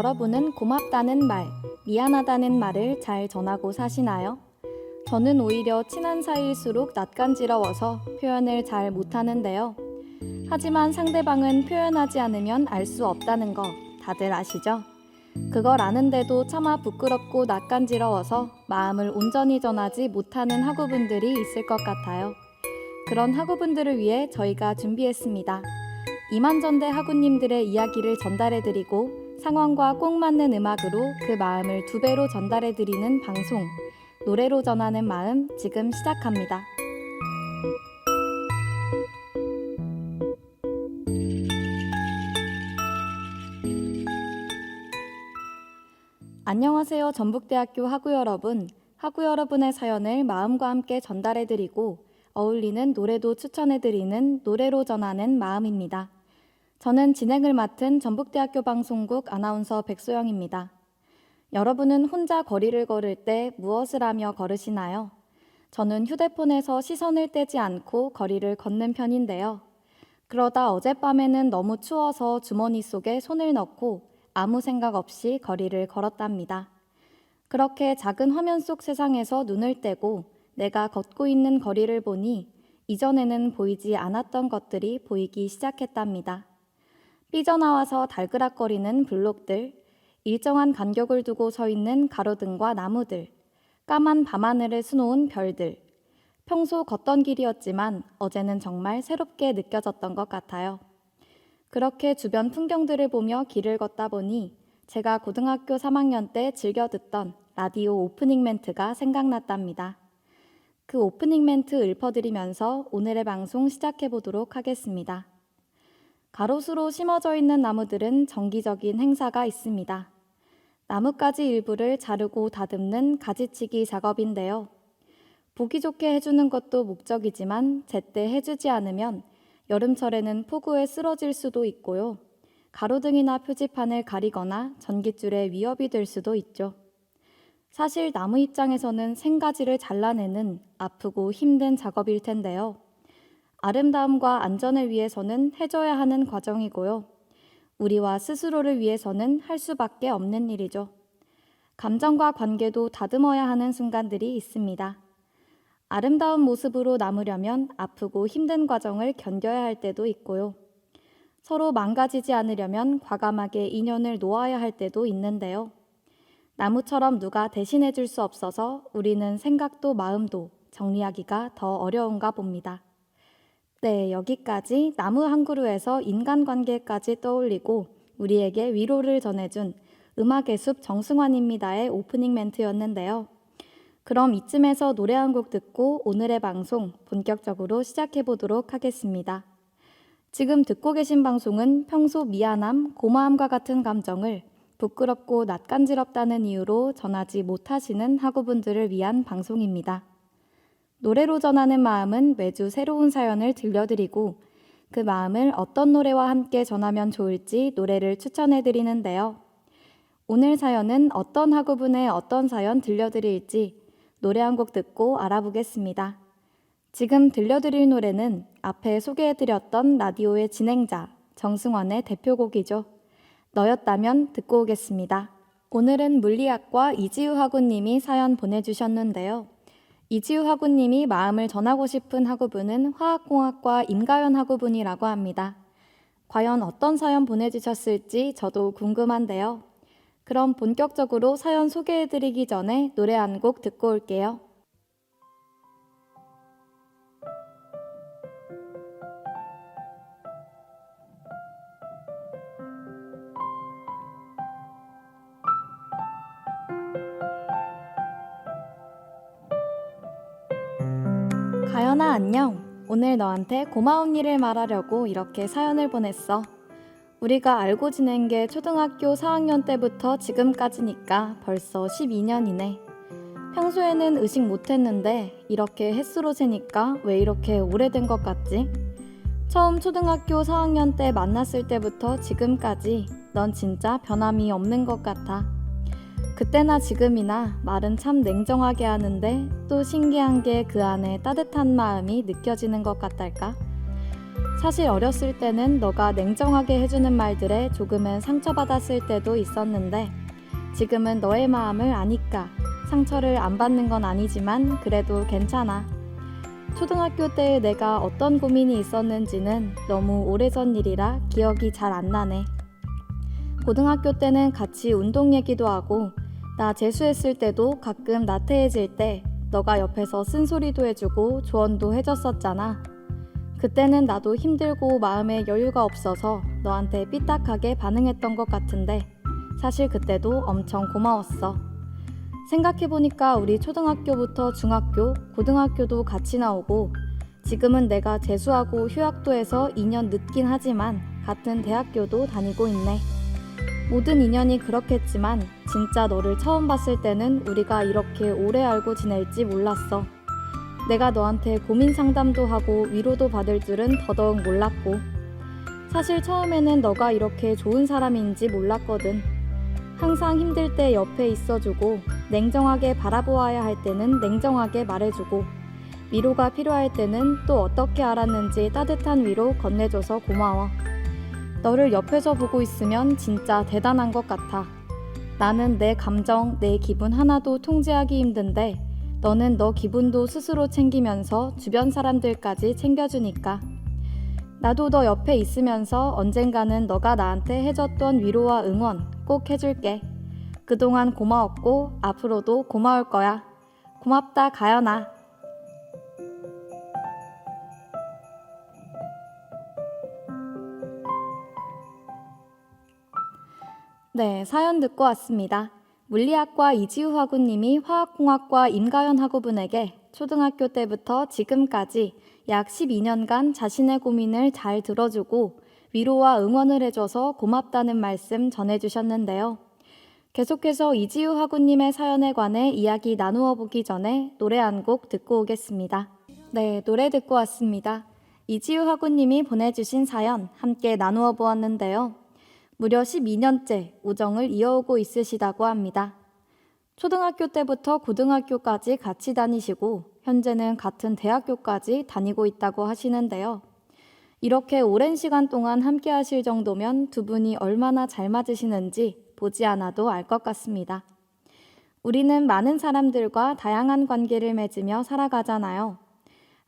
여러분은 고맙다는 말, 미안하다는 말을 잘 전하고 사시나요? 저는 오히려 친한 사이일수록 낯간지러워서 표현을 잘 못하는데요. 하지만 상대방은 표현하지 않으면 알 수 없다는 거 다들 아시죠? 그걸 아는데도 차마 부끄럽고 낯간지러워서 마음을 온전히 전하지 못하는 학우분들이 있을 것 같아요. 그런 학우분들을 위해 저희가 준비했습니다. 이만전대 학우님들의 이야기를 전달해드리고 상황과 꼭 맞는 음악으로 그 마음을 두 배로 전달해 드리는 방송 노래로 전하는 마음 지금 시작합니다. 안녕하세요. 전북대학교 학우 여러분. 학우 여러분의 사연을 마음과 함께 전달해 드리고 어울리는 노래도 추천해 드리는 노래로 전하는 마음입니다. 저는 진행을 맡은 전북대학교 방송국 아나운서 백소영입니다. 여러분은 혼자 거리를 걸을 때 무엇을 하며 걸으시나요? 저는 휴대폰에서 시선을 떼지 않고 거리를 걷는 편인데요. 그러다 어젯밤에는 너무 추워서 주머니 속에 손을 넣고 아무 생각 없이 거리를 걸었답니다. 그렇게 작은 화면 속 세상에서 눈을 떼고 내가 걷고 있는 거리를 보니 이전에는 보이지 않았던 것들이 보이기 시작했답니다. 삐져나와서 달그락거리는 블록들, 일정한 간격을 두고 서 있는 가로등과 나무들, 까만 밤하늘을 수놓은 별들. 평소 걷던 길이었지만 어제는 정말 새롭게 느껴졌던 것 같아요. 그렇게 주변 풍경들을 보며 길을 걷다 보니 제가 고등학교 3학년 때 즐겨 듣던 라디오 오프닝 멘트가 생각났답니다. 그 오프닝 멘트 읊어드리면서 오늘의 방송 시작해 보도록 하겠습니다. 가로수로 심어져 있는 나무들은 정기적인 행사가 있습니다. 나뭇가지 일부를 자르고 다듬는 가지치기 작업인데요. 보기 좋게 해주는 것도 목적이지만 제때 해주지 않으면 여름철에는 폭우에 쓰러질 수도 있고요. 가로등이나 표지판을 가리거나 전깃줄에 위협이 될 수도 있죠. 사실 나무 입장에서는 생가지를 잘라내는 아프고 힘든 작업일 텐데요. 아름다움과 안전을 위해서는 해줘야 하는 과정이고요. 우리와 스스로를 위해서는 할 수밖에 없는 일이죠. 감정과 관계도 다듬어야 하는 순간들이 있습니다. 아름다운 모습으로 남으려면 아프고 힘든 과정을 견뎌야 할 때도 있고요. 서로 망가지지 않으려면 과감하게 인연을 놓아야 할 때도 있는데요. 나무처럼 누가 대신해 줄 수 없어서 우리는 생각도 마음도 정리하기가 더 어려운가 봅니다. 네, 여기까지 나무 한 그루에서 인간관계까지 떠올리고 우리에게 위로를 전해준 음악의 숲 정승환입니다의 오프닝 멘트였는데요. 그럼 이쯤에서 노래 한 곡 듣고 오늘의 방송 본격적으로 시작해 보도록 하겠습니다. 지금 듣고 계신 방송은 평소 미안함, 고마움과 같은 감정을 부끄럽고 낯간지럽다는 이유로 전하지 못하시는 학우분들을 위한 방송입니다. 노래로 전하는 마음은 매주 새로운 사연을 들려드리고 그 마음을 어떤 노래와 함께 전하면 좋을지 노래를 추천해 드리는데요. 오늘 사연은 어떤 학우분의 어떤 사연 들려드릴지 노래 한 곡 듣고 알아보겠습니다. 지금 들려드릴 노래는 앞에 소개해드렸던 라디오의 진행자 정승환의 대표곡이죠. 너였다면 듣고 오겠습니다. 오늘은 물리학과 이지우 학우님이 사연 보내주셨는데요. 이지우 학우님이 마음을 전하고 싶은 학우분은 화학공학과 임가연 학우분이라고 합니다. 과연 어떤 사연 보내주셨을지 저도 궁금한데요. 그럼 본격적으로 사연 소개해드리기 전에 노래 한 곡 듣고 올게요. 가연아 안녕. 오늘 너한테 고마운 일을 말하려고 이렇게 사연을 보냈어. 우리가 알고 지낸 게 초등학교 4학년 때부터 지금까지니까 벌써 12년이네. 평소에는 의식 못했는데 이렇게 햇수로 세니까 왜 이렇게 오래된 것 같지? 처음 초등학교 4학년 때 만났을 때부터 지금까지 넌 진짜 변함이 없는 것 같아. 그때나 지금이나 말은 참 냉정하게 하는데 또 신기한 게 그 안에 따뜻한 마음이 느껴지는 것 같달까? 사실 어렸을 때는 너가 냉정하게 해주는 말들에 조금은 상처받았을 때도 있었는데 지금은 너의 마음을 아니까 상처를 안 받는 건 아니지만 그래도 괜찮아. 초등학교 때 내가 어떤 고민이 있었는지는 너무 오래전 일이라 기억이 잘 안 나네. 고등학교 때는 같이 운동 얘기도 하고 나 재수했을 때도 가끔 나태해질 때 너가 옆에서 쓴소리도 해주고 조언도 해줬었잖아. 그때는 나도 힘들고 마음에 여유가 없어서 너한테 삐딱하게 반응했던 것 같은데 사실 그때도 엄청 고마웠어. 생각해보니까 우리 초등학교부터 중학교, 고등학교도 같이 나오고 지금은 내가 재수하고 휴학도 해서 2년 늦긴 하지만 같은 대학교도 다니고 있네. 모든 인연이 그렇겠지만 진짜 너를 처음 봤을 때는 우리가 이렇게 오래 알고 지낼지 몰랐어. 내가 너한테 고민 상담도 하고 위로도 받을 줄은 더더욱 몰랐고. 사실 처음에는 너가 이렇게 좋은 사람인지 몰랐거든. 항상 힘들 때 옆에 있어주고, 냉정하게 바라보아야 할 때는 냉정하게 말해주고, 위로가 필요할 때는 또 어떻게 알았는지 따뜻한 위로 건네줘서 고마워. 너를 옆에서 보고 있으면 진짜 대단한 것 같아. 나는 내 감정, 내 기분 하나도 통제하기 힘든데 너는 너 기분도 스스로 챙기면서 주변 사람들까지 챙겨주니까. 나도 너 옆에 있으면서 언젠가는 너가 나한테 해줬던 위로와 응원 꼭 해줄게. 그동안 고마웠고 앞으로도 고마울 거야. 고맙다, 가연아. 네, 사연 듣고 왔습니다. 물리학과 이지우 학우님이 화학공학과 임가연 학우분에게 초등학교 때부터 지금까지 약 12년간 자신의 고민을 잘 들어주고 위로와 응원을 해줘서 고맙다는 말씀 전해주셨는데요. 계속해서 이지우 학우님의 사연에 관해 이야기 나누어 보기 전에 노래 한 곡 듣고 오겠습니다. 네, 노래 듣고 왔습니다. 이지우 학우님이 보내주신 사연 함께 나누어 보았는데요. 무려 12년째 우정을 이어오고 있으시다고 합니다. 초등학교 때부터 고등학교까지 같이 다니시고 현재는 같은 대학교까지 다니고 있다고 하시는데요. 이렇게 오랜 시간 동안 함께 하실 정도면 두 분이 얼마나 잘 맞으시는지 보지 않아도 알 것 같습니다. 우리는 많은 사람들과 다양한 관계를 맺으며 살아가잖아요.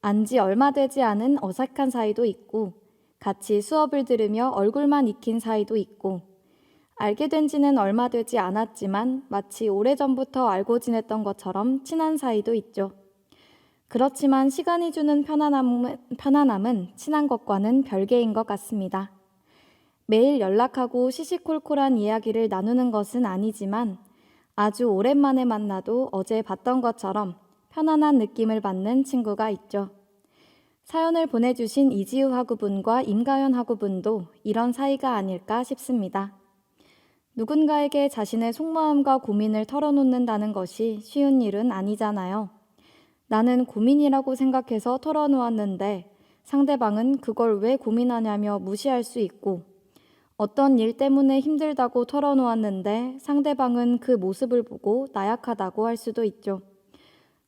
안지 얼마 되지 않은 어색한 사이도 있고 같이 수업을 들으며 얼굴만 익힌 사이도 있고, 알게 된 지는 얼마 되지 않았지만 마치 오래전부터 알고 지냈던 것처럼 친한 사이도 있죠. 그렇지만 시간이 주는 편안함은, 편안함은 친한 것과는 별개인 것 같습니다. 매일 연락하고 시시콜콜한 이야기를 나누는 것은 아니지만 아주 오랜만에 만나도 어제 봤던 것처럼 편안한 느낌을 받는 친구가 있죠. 사연을 보내주신 이지우 학우분과 임가연 학우분도 이런 사이가 아닐까 싶습니다. 누군가에게 자신의 속마음과 고민을 털어놓는다는 것이 쉬운 일은 아니잖아요. 나는 고민이라고 생각해서 털어놓았는데 상대방은 그걸 왜 고민하냐며 무시할 수 있고 어떤 일 때문에 힘들다고 털어놓았는데 상대방은 그 모습을 보고 나약하다고 할 수도 있죠.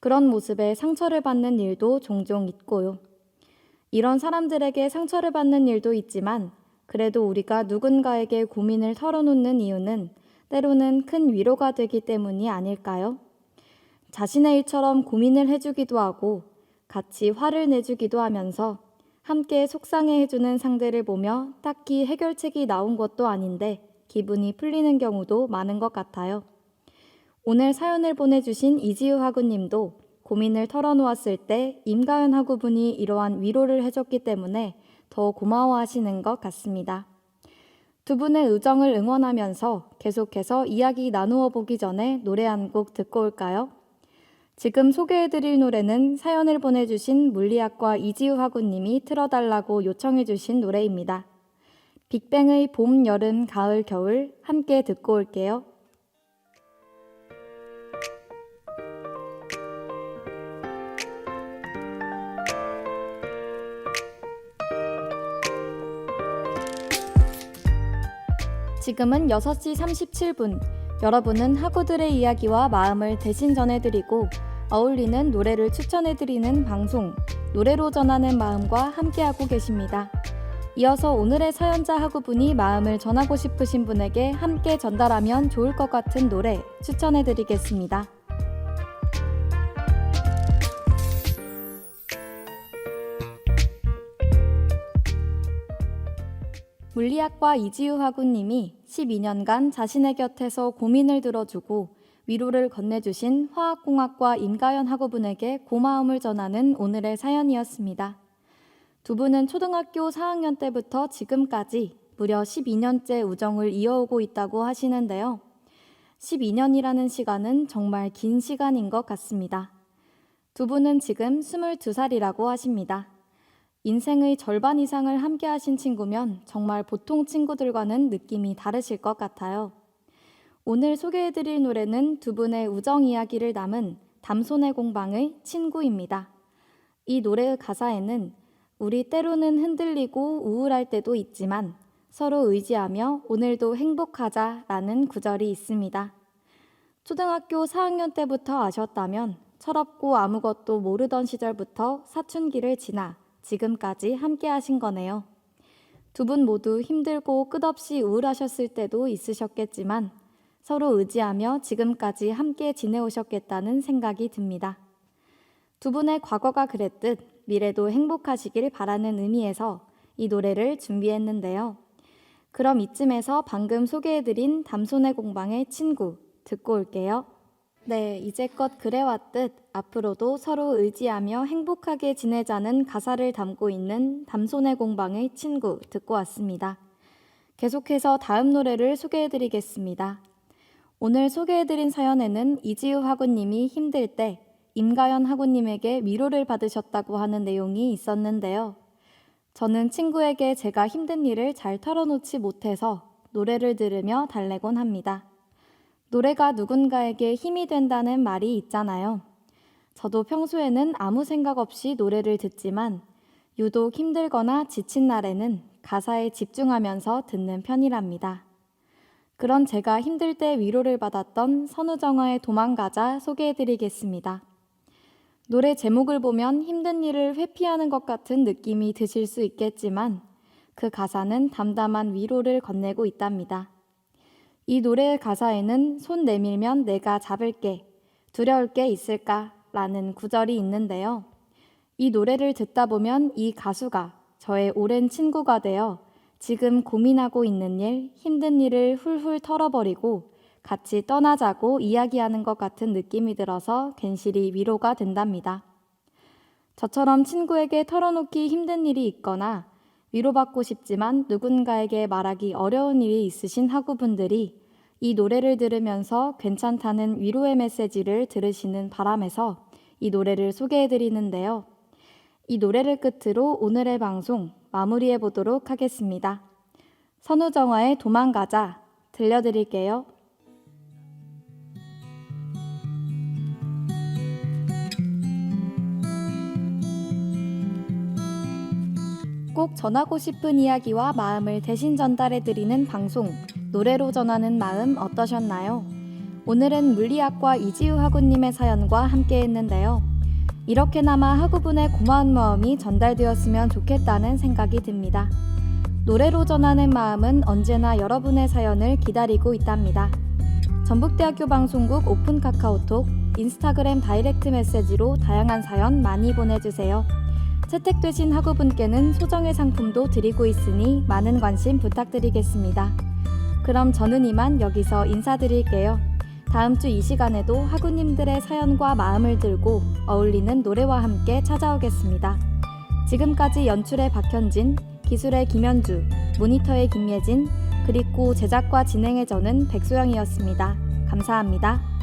그런 모습에 상처를 받는 일도 종종 있고요. 이런 사람들에게 상처를 받는 일도 있지만 그래도 우리가 누군가에게 고민을 털어놓는 이유는 때로는 큰 위로가 되기 때문이 아닐까요? 자신의 일처럼 고민을 해주기도 하고 같이 화를 내주기도 하면서 함께 속상해 해주는 상대를 보며 딱히 해결책이 나온 것도 아닌데 기분이 풀리는 경우도 많은 것 같아요. 오늘 사연을 보내주신 이지우 학우님도 고민을 털어놓았을 때 임가연 학우분이 이러한 위로를 해줬기 때문에 더 고마워하시는 것 같습니다. 두 분의 의정을 응원하면서 계속해서 이야기 나누어 보기 전에 노래 한 곡 듣고 올까요? 지금 소개해드릴 노래는 사연을 보내주신 물리학과 이지우 학우님이 틀어달라고 요청해주신 노래입니다. 빅뱅의 봄, 여름, 가을, 겨울 함께 듣고 올게요. 지금은 6시 37분. 여러분은 학우들의 이야기와 마음을 대신 전해드리고 어울리는 노래를 추천해드리는 방송, 노래로 전하는 마음과 함께하고 계십니다. 이어서 오늘의 사연자 하구분이 마음을 전하고 싶으신 분에게 함께 전달하면 좋을 것 같은 노래 추천해 드리겠습니다. 물리학과 이지우 학우님이 12년간 자신의 곁에서 고민을 들어주고 위로를 건네주신 화학공학과 임가연 학우분에게 고마움을 전하는 오늘의 사연이었습니다. 두 분은 초등학교 4학년 때부터 지금까지 무려 12년째 우정을 이어오고 있다고 하시는데요. 12년이라는 시간은 정말 긴 시간인 것 같습니다. 두 분은 지금 22살이라고 하십니다. 인생의 절반 이상을 함께 하신 친구면 정말 보통 친구들과는 느낌이 다르실 것 같아요. 오늘 소개해드릴 노래는 두 분의 우정 이야기를 담은 담손의 공방의 친구입니다. 이 노래의 가사에는 우리 때로는 흔들리고 우울할 때도 있지만 서로 의지하며 오늘도 행복하자 라는 구절이 있습니다. 초등학교 4학년 때부터 아셨다면 철없고 아무것도 모르던 시절부터 사춘기를 지나 지금까지 함께 하신 거네요. 두 분 모두 힘들고 끝없이 우울하셨을 때도 있으셨겠지만 서로 의지하며 지금까지 함께 지내오셨겠다는 생각이 듭니다. 두 분의 과거가 그랬듯 미래도 행복하시길 바라는 의미에서 이 노래를 준비했는데요. 그럼 이쯤에서 방금 소개해드린 담손의 공방의 친구 듣고 올게요. 네, 이제껏 그래왔듯 앞으로도 서로 의지하며 행복하게 지내자는 가사를 담고 있는 담손의 공방의 친구 듣고 왔습니다. 계속해서 다음 노래를 소개해드리겠습니다. 오늘 소개해드린 사연에는 이지우 학우님이 힘들 때 임가연 학우님에게 위로를 받으셨다고 하는 내용이 있었는데요. 저는 친구에게 제가 힘든 일을 잘 털어놓지 못해서 노래를 들으며 달래곤 합니다. 노래가 누군가에게 힘이 된다는 말이 있잖아요. 저도 평소에는 아무 생각 없이 노래를 듣지만 유독 힘들거나 지친 날에는 가사에 집중하면서 듣는 편이랍니다. 그런 제가 힘들 때 위로를 받았던 선우정아의 도망가자 소개해드리겠습니다. 노래 제목을 보면 힘든 일을 회피하는 것 같은 느낌이 드실 수 있겠지만 그 가사는 담담한 위로를 건네고 있답니다. 이 노래의 가사에는 손 내밀면 내가 잡을게, 두려울 게 있을까? 라는 구절이 있는데요. 이 노래를 듣다 보면 이 가수가 저의 오랜 친구가 되어 지금 고민하고 있는 일, 힘든 일을 훌훌 털어버리고 같이 떠나자고 이야기하는 것 같은 느낌이 들어서 괜시리 위로가 된답니다. 저처럼 친구에게 털어놓기 힘든 일이 있거나 위로받고 싶지만 누군가에게 말하기 어려운 일이 있으신 학우분들이 이 노래를 들으면서 괜찮다는 위로의 메시지를 들으시는 바람에서 이 노래를 소개해 드리는데요. 이 노래를 끝으로 오늘의 방송 마무리해 보도록 하겠습니다. 선우정화의 도망가자 들려드릴게요. 꼭 전하고 싶은 이야기와 마음을 대신 전달해 드리는 방송 노래로 전하는 마음 어떠셨나요? 오늘은 물리학과 이지우 학우님의 사연과 함께 했는데요. 이렇게나마 학우분의 고마운 마음이 전달되었으면 좋겠다는 생각이 듭니다. 노래로 전하는 마음은 언제나 여러분의 사연을 기다리고 있답니다. 전북대학교 방송국 오픈 카카오톡, 인스타그램 다이렉트 메시지로 다양한 사연 많이 보내주세요. 채택되신 학우분께는 소정의 상품도 드리고 있으니 많은 관심 부탁드리겠습니다. 그럼 저는 이만 여기서 인사드릴게요. 다음 주 이 시간에도 학우님들의 사연과 마음을 들고 어울리는 노래와 함께 찾아오겠습니다. 지금까지 연출의 박현진, 기술의 김현주, 모니터의 김예진, 그리고 제작과 진행의 저는 백소영이었습니다. 감사합니다.